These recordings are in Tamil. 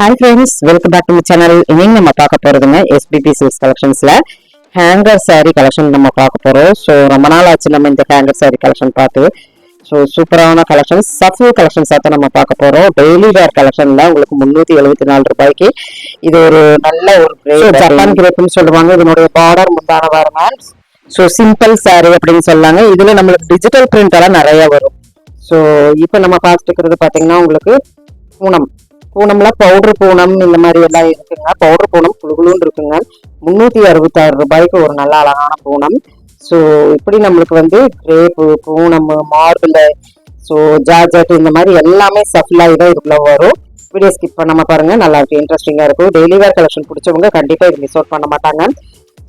Hi friends welcome back to channel இன்னைக்கு நம்ம பார்க்க போறதுங்க எஸ்பிபி சில்க்ஸ் கலெக்ஷன்ஸ்ல ஹேங்கர் saree கலெக்ஷன் நம்ம பார்க்க போறோம். ஸோ ரொம்ப நாள் ஆச்சு நம்ம இந்த ஹேங்கர் saree கலெக்ஷன் பார்த்து. ஸோ சூப்பரான கலெக்ஷன்ஸ் சஃபு கலெக்ஷன்ஸ் தான் நம்ம பார்க்க போறோம். டெய்லி வேர் கலெக்ஷன்ல உங்களுக்கு முந்நூற்றி எழுபத்தி நாலு ரூபாய்க்கு. இது ஒரு நல்ல ஒரு ஜப்பான் கிரேப்னு சொல்லுவாங்க. இதனுடைய பார்டர் முந்தான பாருங்க ஸோ சிம்பிள் saree அப்படின்னு சொல்லாங்க. இதுல நம்மளுக்கு டிஜிட்டல் பிரிண்ட் எல்லாம் நிறைய வரும். ஸோ இப்போ நம்ம பார்த்துட்டு இருக்கிறது பார்த்தீங்கன்னா உங்களுக்கு பூனம். பூனம்லாம் பவுடர் பூனம் இந்த மாதிரி எல்லாம் இருக்குங்க. பவுடர் பூனம் குழுகுலுன்னு இருக்குங்க. முந்நூற்றி அறுபத்தாறு ரூபாய்க்கு ஒரு நல்ல அழகான பூனம். ஸோ இப்படி நம்மளுக்கு வந்து crepe Poonam marble so georgette இந்த மாதிரி எல்லாமே சஃப்லாகி தான் இதுக்குள்ள வரும். வீடியோ ஸ்கிப் பண்ணாம பாருங்க. நல்லா இருக்கு. இன்ட்ரெஸ்டிங்காக இருக்கும் டெய்லி வேர் கலெக்ஷன் பிடிச்சவங்க கண்டிப்பாக இது மிஸ் அவுட் பண்ண மாட்டாங்க.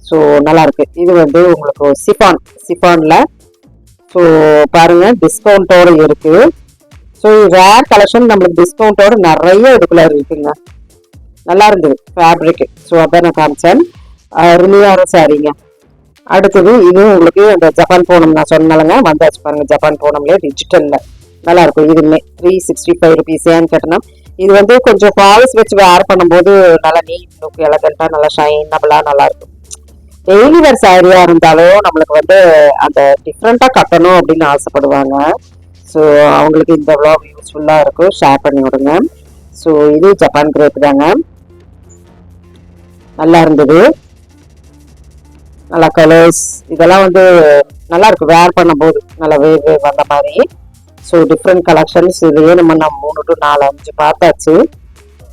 ஸோ நல்லா இருக்கு. இது வந்து உங்களுக்கு சிஃபான் சிஃபானில் ஸோ பாருங்க. டிஸ்கவுண்டோட இருக்குது ஸோ ரேர் கலெக்ஷன் நம்மளுக்கு டிஸ்கவுண்டோட நிறைய இதுக்குள்ள இருக்குங்க. நல்லா இருந்தது ஃபேப்ரிக் ஸோ அதான் நான் காமிச்சேன். ரிலியான சாரீங்க. அடுத்தது இதுவும் உங்களுக்கு அந்த ஜப்பான் போனம் நான் சொன்னாலங்க வந்தாச்சு பாருங்க ஜப்பான் போனம்லேயே டிஜிட்டலில் நல்லா இருக்கும். இதுமே த்ரீ சிக்ஸ்டி ஃபைவ் ருபீஸ் ஏன்னு இது வந்து கொஞ்சம் ஃபால்ஸ் வச்சு வேர் பண்ணும்போது நல்லா நீட் லுக் எலகண்டா நல்லா ஷைனபிளாக நல்லா இருக்கும். டெய்லி வேர் சாரியாக இருந்தாலும் நம்மளுக்கு வந்து அந்த டிஃப்ரெண்ட்டாக கட்டணும் அப்படின்னு ஆசைப்படுவாங்க. ஸோ அவங்களுக்கு இந்த விளாக் யூஸ்ஃபுல்லாக இருக்கும். ஷேர் பண்ணி விடுங்க. ஸோ இது ஜப்பான் கிரேப் தாங்க. நல்லா இருந்தது. நல்லா கலர்ஸ் இதெல்லாம் வந்து நல்லா இருக்கு வேர் பண்ணும்போது நல்லா வேவ் வேவ் வந்த மாதிரி. ஸோ டிஃப்ரெண்ட் கலெக்ஷன்ஸ் இதுவே நம்ம நம்ம மூணு டு நாலு அஞ்சு பார்த்தாச்சு.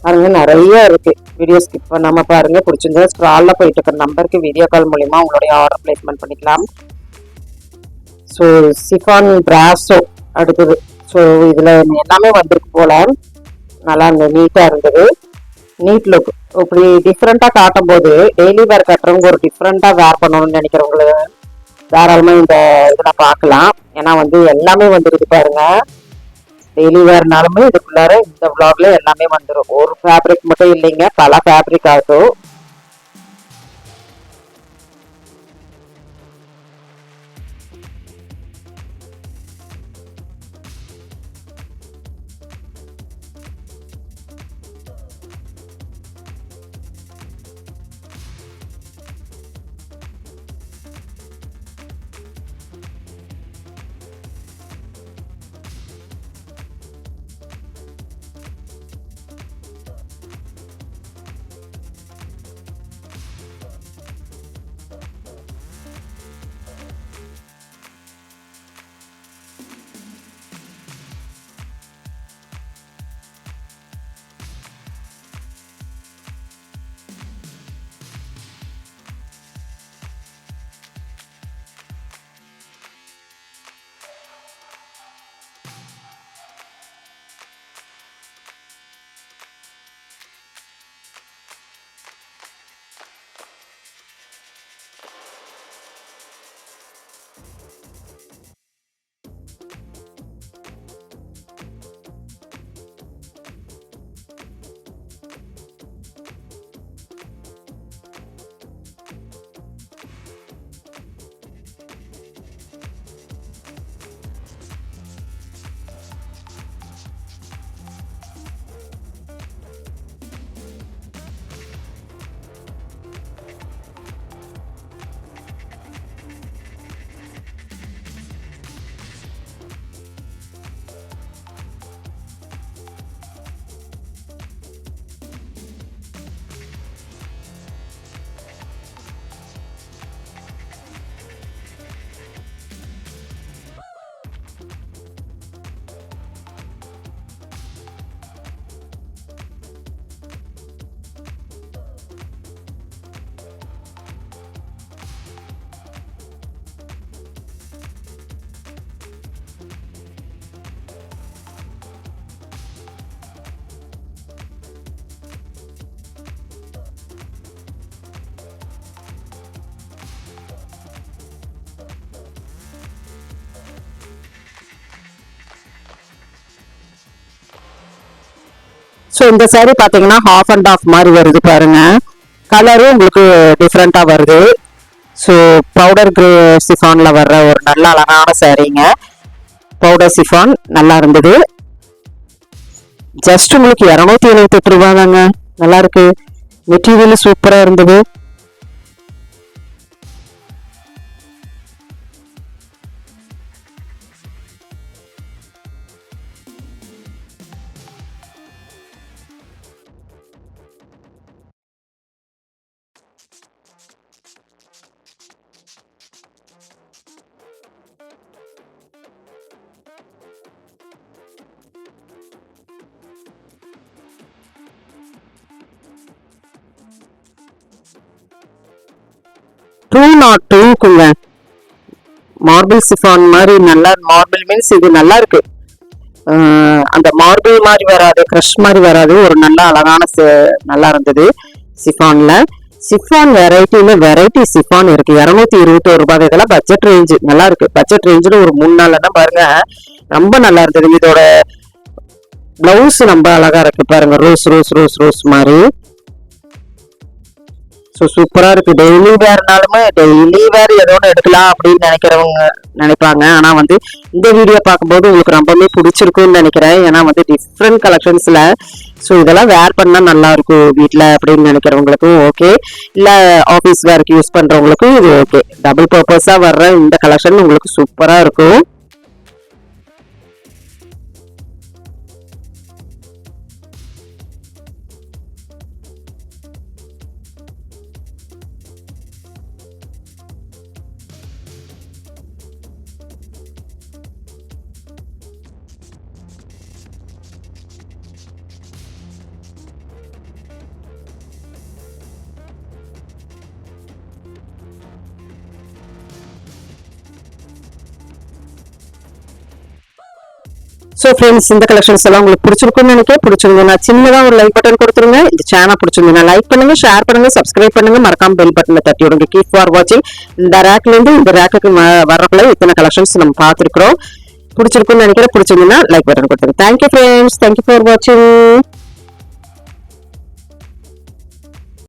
பாருங்க நிறைய இருக்கு. வீடியோ ஸ்கிப் பண்ணாம பாருங்க. பிடிச்சிருந்தா ஸ்க்ரால்ல போயிட்டு இருக்கிற நம்பருக்கு வீடியோ கால் மூலியமா உங்களுடைய ஆர்டர் பிளேஸ்மெண்ட் பண்ணிக்கலாம். ஸோ சிஃபான் பிராஸோ அடுத்தது. ஸோ இதில் எல்லாமே வந்திருக்கு போல. நல்லா இருந்தது நீட்டாக இருந்தது. நீட் லுக் இப்படி டிஃப்ரெண்ட்டாக காட்டும் போது டெய்லி வேர் கட்டுறவங்க ஒரு டிஃப்ரெண்ட்டாக வேர் பண்ணணும்னு நினைக்கிறவங்களுக்கு தாராளமாக இந்த இதில் பார்க்கலாம். ஏன்னா வந்து எல்லாமே வந்துருக்கு பாருங்க. டெய்லி வேர்னாலுமே இதுக்குள்ளார இந்த விளாக்ல எல்லாமே வந்துடும் ஒரு ஃபேப்ரிக் மட்டும் இல்லைங்க. பல ஃபேப்ரிக் ஆகும் ஸோ இந்த சாரீ பார்த்தீங்கன்னா ஹாஃப் அண்ட் ஆஃப் மாதிரி வருது பாருங்க. கலரும் உங்களுக்கு டிஃப்ரெண்ட்டாக வருது. ஸோ பவுடர் கிரே சிஃபானில் வர்ற ஒரு நல்ல அழகான சாரீங்க பவுடர் சிஃபான் நல்லா இருந்தது. ஜஸ்ட் உங்களுக்கு இரநூத்தி எழுபத்தெட்டு ரூபா தாங்க நல்லா இருக்கு. மெட்டீரியல் சூப்பராக இருந்தது. டூ நாட் டூக்குங்க மார்பிள் சிஃபான் மாதிரி நல்லா மார்பிள் மீன்ஸ் இது நல்லா இருக்கு. அந்த மார்பிள் மாதிரி வராது க்ரஷ் மாதிரி வராது. ஒரு நல்ல அழகான நல்லா இருந்தது சிஃபான்ல சிஃபான் வெரைட்டியில வெரைட்டி சிஃபான் இருக்கு. இரநூத்தி இருபத்தோரு ரூபாய் இதெல்லாம் பட்ஜெட் ரேஞ்சு நல்லா இருக்கு. பட்ஜெட் ரேஞ்சில் ஒரு மூணு நாள்ல தான் பாருங்க ரொம்ப நல்லா இருந்தது. இதோட பிளவுஸ் ரொம்ப அழகா இருக்கு பாருங்க. ரோஸ் ரோஸ் ரோஸ் ரோஸ் மாதிரி. ஸோ சூப்பராக இருக்குது டெய்லி வேறுனாலுமே டெய்லி வேர் ஏதோ ஒன்று எடுக்கலாம் அப்படின்னு நினைக்கிறவங்க நினைப்பாங்க. ஆனால் வந்து இந்த வீடியோ பார்க்கும்போது உங்களுக்கு ரொம்பவே பிடிச்சிருக்கும்னு நினைக்கிறேன். ஏன்னா வந்து டிஃப்ரெண்ட் கலெக்ஷன்ஸில் ஸோ இதெல்லாம் வேர் பண்ணால் நல்லாயிருக்கும் வீட்டில் அப்படின்னு நினைக்கிறவங்களுக்கும் ஓகே இல்லை ஆஃபீஸ் வேர்க்கு யூஸ் பண்ணுறவங்களுக்கும் இது ஓகே டபுள் பர்பஸாக வர்ற இந்த கலெக்ஷன் உங்களுக்கு சூப்பராக இருக்கும். ஸோ ஃப்ரெண்ட்ஸ் இந்த கலெக்ஷன்ஸ் எல்லாம் உங்களுக்கு பிடிச்சிருக்கும்னு நினைக்கிறேன். பிடிச்சிருந்ததுன்னா சின்னதாக ஒரு லைக் பட்டன் கொடுத்துருங்க. இந்த சேனல் பிடிச்சிருந்ததுன்னா லைக் பண்ணுங்க ஷேர் பண்ணுங்க சப்ஸ்கிரைப் பண்ணுங்க. மறக்காம பெல் பட்டனை தட்டி விடுங்க. கீப் ஃபார் வாட்சிங் இந்த ரேக்லேருந்து இந்த ரேக்குக்கு வரக்குள்ள இத்தனை கலெக்ஷன்ஸ் நம்ம பார்த்துருக்குறோம். பிடிச்சிருக்கும்னு நினைக்கிறேன். பிடிச்சிருந்ததுன்னா லைக் பட்டன் கொடுத்துருங்க. Thank you friends thank you for வாட்சிங்